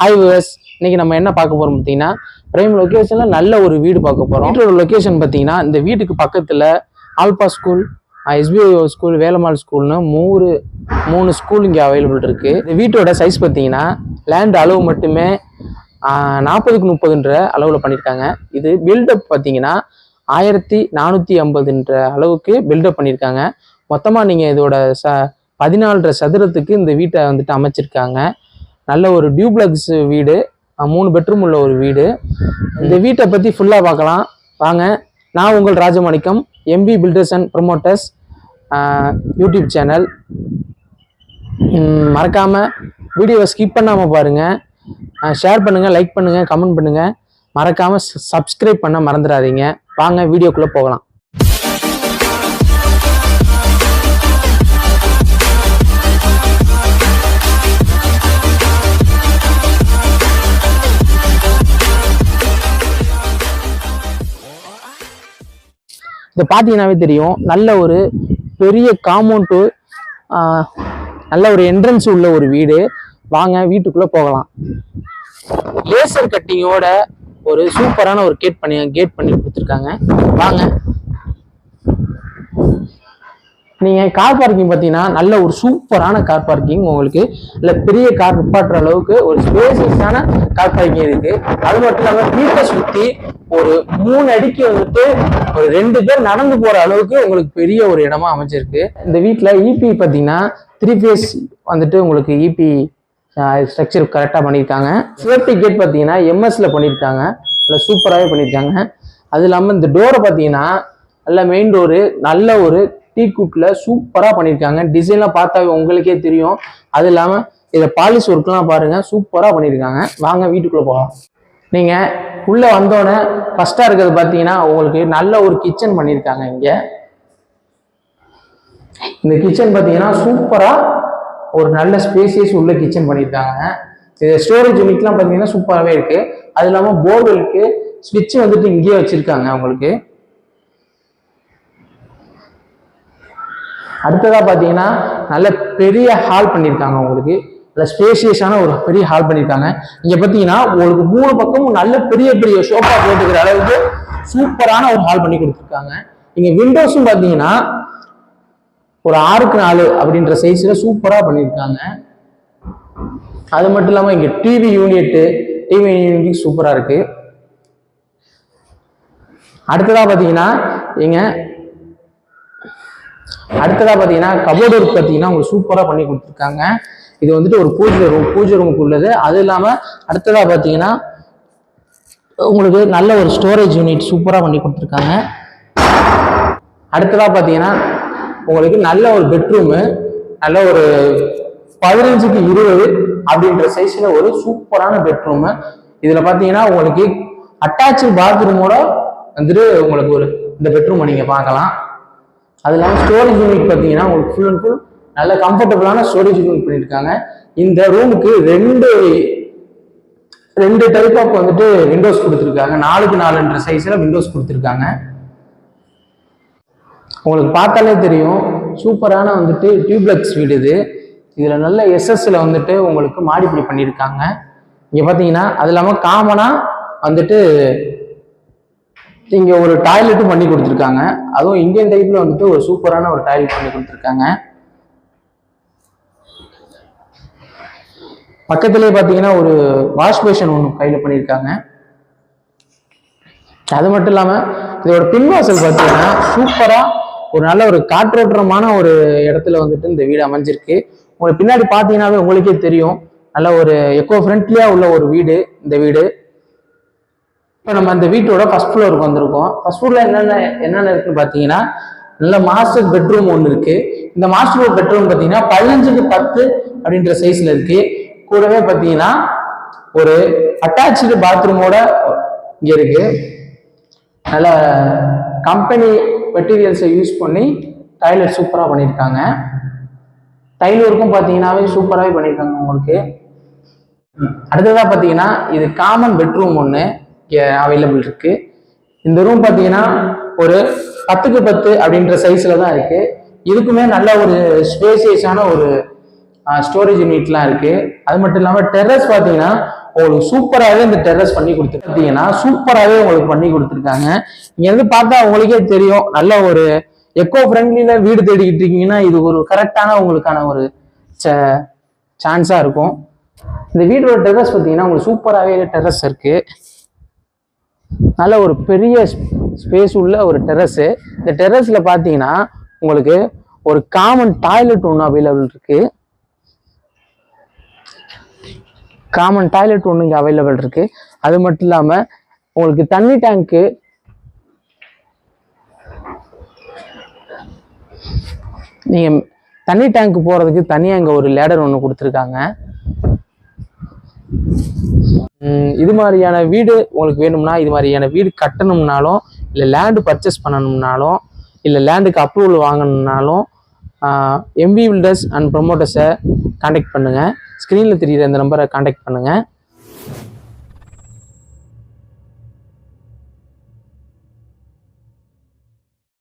Hi viewers இன்னைக்கு நம்ம என்ன பார்க்க போறோம் பார்த்தீங்கன்னா பிரைம் லொக்கேஷனில் நல்ல ஒரு வீடு பார்க்க போகிறோம் வீட்டோட லொக்கேஷன் பார்த்தீங்கன்னா இந்த வீட்டுக்கு பக்கத்தில் Alpha school SBI school Velammal ஸ்கூல்னு மூணு மூணு ஸ்கூல் இங்கே அவைலபிள் இருக்குது இந்த வீட்டோட சைஸ் பார்த்தீங்கன்னா லேண்ட் அளவு மட்டுமே நாற்பதுக்கு முப்பதுன்ற அளவில் பண்ணியிருக்காங்க இது பில்டப் பார்த்தீங்கன்னா ஆயிரத்தி நானூற்றி ஐம்பதுன்ற அளவுக்கு பில்டப் பண்ணியிருக்காங்க மொத்தமாக நீங்கள் இதோட ச பதினாலரை சதுரத்துக்கு இந்த வீட்டை வந்துட்டு அமைச்சிருக்காங்க. நல்ல ஒரு டியூப்ளக்ஸ் வீடு மூணு பெட்ரூம் உள்ள ஒரு வீடு. இந்த வீட்டை பற்றி ஃபுல்லாக பார்க்கலாம். வாங்க நான் உங்கள் Rajamanickam MB builders and promoters YouTube channel மறக்காமல் வீடியோவை ஸ்கிப் பண்ணாமல் பாருங்கள் ஷேர் பண்ணுங்கள் லைக் பண்ணுங்கள் கமெண்ட் பண்ணுங்கள் மறக்காமல் சப்ஸ்கிரைப் பண்ண மறந்துடாதீங்க. வாங்க வீடியோக்குள்ளே போகலாம். இதை பார்த்தீங்கன்னாவே தெரியும். நல்ல ஒரு பெரிய காம்பவுண்டு நல்ல ஒரு என்ட்ரன்ஸ் உள்ள ஒரு வீடு. வாங்க வீட்டுக்குள்ளே போகலாம். லேசர் கட்டிங்கோட ஒரு சூப்பரான ஒரு கேட் பண்ணி கேட் பண்ணி கொடுத்துருக்காங்க. வாங்க. நீங்கள் கார் பார்க்கிங் பார்த்தீங்கன்னா நல்ல ஒரு சூப்பரான கார் பார்க்கிங் உங்களுக்கு இல்லை பெரிய கார் நிப்பாட்டுற அளவுக்கு ஒரு ஸ்பேசியஸான கார் பார்க்கிங் இருக்குது அது மட்டும் இல்லாமல் வீட்டை சுற்றி ஒரு மூணு அடிக்கு வந்துட்டு ஒரு ரெண்டு பேர் நடந்து போகிற அளவுக்கு உங்களுக்கு பெரிய ஒரு இடமா அமைச்சிருக்கு இந்த வீட்டில் இபி பார்த்தீங்கன்னா த்ரீ ஃபேஸ் வந்துட்டு உங்களுக்கு இபி ஸ்ட்ரக்சர் கரெக்டாக பண்ணியிருக்காங்க. சேஃப்டி கேட் பார்த்தீங்கன்னா எம்எஸ்ல பண்ணியிருக்காங்க. நல்ல சூப்பராகவே பண்ணியிருக்காங்க. அது இல்லாமல் இந்த டோரை பார்த்தீங்கன்னா நல்ல மெயின் டோரு நல்ல ஒரு டீ குட்ல சூப்பராக பண்ணியிருக்காங்க டிசைன்லாம் பார்த்தாவே உங்களுக்கே தெரியும். அது இல்லாமல் இதில் பாலிஷ் ஒர்க்லாம் பாருங்க சூப்பராக பண்ணியிருக்காங்க வாங்க வீட்டுக்குள்ளே போகலாம் நீங்கள் உள்ளே வந்தோடனே ஃபஸ்ட்டாக இருக்கிறது பார்த்தீங்கன்னா உங்களுக்கு நல்ல ஒரு கிச்சன் பண்ணியிருக்காங்க இங்கே. இந்த கிச்சன் பார்த்தீங்கன்னா சூப்பராக ஒரு நல்ல ஸ்பேசியஸ் உள்ள கிச்சன் பண்ணியிருக்காங்க இது ஸ்டோரேஜ் யூனிட்லாம் பார்த்தீங்கன்னா சூப்பராகவே இருக்குது அது இல்லாமல் போர்வெலுக்கு ஸ்விட்ச் வந்துட்டு இங்கேயே வச்சுருக்காங்க உங்களுக்கு அடுத்ததாக பார்த்தீங்கன்னா நல்ல பெரிய ஹால் பண்ணியிருக்காங்க உங்களுக்கு. நல்ல ஸ்பேசியஸான ஒரு பெரிய ஹால் பண்ணியிருக்காங்க இங்கே பார்த்தீங்கன்னா உங்களுக்கு மூணு பக்கமும் நல்ல பெரிய பெரிய சோஃபா போட்டுக்கிற அளவுக்கு சூப்பரான ஒரு ஹால் பண்ணி கொடுத்துருக்காங்க. இங்கே விண்டோஸும் பார்த்தீங்கன்னா ஒரு ஆறுக்கு நாலு அப்படின்ற சைஸில் சூப்பராக பண்ணியிருக்காங்க அது மட்டும் இல்லாமல் இங்கே டிவி யூனிட்டு டிவி யூனிட் சூப்பராக இருக்குது அடுத்ததாக பார்த்தீங்கன்னா இங்கே அடுத்ததாக பார்த்தீங்கன்னா கபோர்டு ஒர்க் பார்த்தீங்கன்னா உங்களுக்கு சூப்பராக பண்ணி கொடுத்துருக்காங்க. இது வந்துட்டு ஒரு பூஜை ரூம் பூஜை ரூமுக்கு உள்ளது. அது இல்லாமல் அடுத்ததாக பார்த்தீங்கன்னா உங்களுக்கு நல்ல ஒரு ஸ்டோரேஜ் யூனிட் சூப்பராக பண்ணி கொடுத்துருக்காங்க. அடுத்ததாக பார்த்தீங்கன்னா உங்களுக்கு நல்ல ஒரு பெட்ரூமு நல்ல ஒரு பதினஞ்சுக்கு இருபது அப்படின்ற சைஸில் ஒரு சூப்பரான பெட்ரூமு இதில் பார்த்தீங்கன்னா உங்களுக்கு அட்டாச்சு பாத்ரூமோட வந்துட்டு உங்களுக்கு ஒரு இந்த பெட்ரூமை நீங்கள் பார்க்கலாம். அது இல்லாமல் ஸ்டோரேஜ் யூனிட் பார்த்தீங்கன்னா உங்களுக்கு ஃபுல் அண்ட் ஃபுல் நல்ல கம்ஃபர்டபுளான ஸ்டோரேஜ் யூனிட் பண்ணியிருக்காங்க. இந்த ரூமுக்கு ரெண்டு ரெண்டு டைப் ஆஃப் வந்துட்டு விண்டோஸ் கொடுத்துருக்காங்க. நாலுக்கு நாலுன்ற சைஸில் விண்டோஸ் கொடுத்துருக்காங்க. உங்களுக்கு பார்த்தாலே தெரியும் சூப்பரான வந்துட்டு டியூப்ளெக்ஸ் வீடு இது. இதில் நல்ல எஸ்எஸ்ல வந்துட்டு உங்களுக்கு மாடிப்படி பண்ணியிருக்காங்க. இங்கே பார்த்தீங்கன்னா அது இல்லாமல் காமனாக வந்துட்டு இங்கே ஒரு டாய்லெட்டும் பண்ணி கொடுத்துருக்காங்க. அதுவும் இந்தியன் டைப்பில் வந்துட்டு ஒரு சூப்பரான ஒரு டாய்லெட் பண்ணி கொடுத்துருக்காங்க. பக்கத்துலேயே பார்த்தீங்கன்னா ஒரு வாஷ் பேஷன் ஒன்று கையில் பண்ணியிருக்காங்க. அது மட்டும் இல்லாமல் இதோட பின்வாசல் பார்த்தீங்கன்னா சூப்பராக ஒரு நல்ல ஒரு காற்றோட்டமான ஒரு இடத்துல வந்துட்டு இந்த வீடு அமைஞ்சிருக்கு. உங்களுக்கு பின்னாடி பார்த்தீங்கன்னாவே உங்களுக்கே தெரியும். நல்ல ஒரு எக்கோ ஃப்ரெண்ட்லியாக உள்ள ஒரு வீடு இந்த வீடு. இப்போ நம்ம அந்த வீட்டோட ஃபஸ்ட் ஃப்ளோருக்கு வந்திருக்கோம். ஃபர்ஸ்ட் ஃப்ளோரில் என்னென்ன என்னென்ன இருக்குன்னு பார்த்தீங்கன்னா நல்ல மாஸ்டர் பெட்ரூம் ஒன்று இருக்குது இந்த மாஸ்டர் பெட்ரூம் பார்த்தீங்கன்னா பதினஞ்சுக்கு பத்து அப்படின்ற சைஸில் இருக்குது கூடவே பார்த்தீங்கன்னா ஒரு அட்டாச்சு பாத்ரூமோட இங்கே இருக்குது நல்ல கம்பெனி மெட்டீரியல்ஸை யூஸ் பண்ணி டாய்லெட் சூப்பராக பண்ணியிருக்காங்க டைல் ஒர்க்கும் பார்த்தீங்கன்னாவே சூப்பராகவே பண்ணியிருக்காங்க உங்களுக்கு. அடுத்ததாக பார்த்தீங்கன்னா இது காமன் பெட்ரூம் ஒன்று அவைலபிள் இருக்கு. இந்த ரூம் பார்த்தீங்கன்னா ஒரு பத்துக்கு பத்து அப்படின்ற சைஸில் தான் இருக்கு. இதுக்குமே நல்ல ஒரு ஸ்பேசியஸான ஒரு ஸ்டோரேஜ் யூனிட்லாம் இருக்கு. அது மட்டும் இல்லாமல் டெரஸ் பார்த்தீங்கன்னா உங்களுக்கு சூப்பராகவே இந்த டெரஸ் பண்ணி கொடுத்துருக்கீங்கன்னா சூப்பராகவே உங்களுக்கு பண்ணி கொடுத்துருக்காங்க. இங்கேருந்து பார்த்தா உங்களுக்கே தெரியும். நல்ல ஒரு எக்கோ ஃப்ரெண்ட்லியில் வீடு தேடிக்கிட்டு இருக்கீங்கன்னா இது ஒரு கரெக்டான உங்களுக்கான ஒரு சான்ஸாக இருக்கும். இந்த வீடோட டெரஸ் பார்த்தீங்கன்னா உங்களுக்கு சூப்பராகவே டெரஸ் இருக்குது நல்ல ஒரு பெரிய ஸ்பேஸ் உள்ள ஒரு டெரஸு இந்த டெரஸில் பார்த்தீங்கன்னா உங்களுக்கு ஒரு காமன் டாய்லெட் ஒன்று அவைலபிள் இருக்குது காமன் டாய்லெட் ஒன்று இங்கே அவைலபிள் இருக்குது அது மட்டும் இல்லாமல் உங்களுக்கு தண்ணி டேங்க்கு நீங்கள் தண்ணி டேங்க் போகிறதுக்கு தனியாக இங்கே ஒரு லேடர் ஒன்று கொடுத்துருக்காங்க. இது மாதிரியான வீடு உங்களுக்கு வேணும்னா இது மாதிரியான வீடு கட்டணும்னாலும் இல்லை லேண்டு பர்ச்சேஸ் பண்ணணும்னாலும் இல்லை லேண்டுக்கு அப்ரூவல் வாங்கணும்னாலும் எம்பி பில்டர்ஸ் அண்ட் ப்ரொமோட்டர்ஸை காண்டாக்ட் பண்ணுங்கள் ஸ்க்ரீனில் தெரிகிற இந்த நம்பரை காண்டாக்ட் பண்ணுங்கள்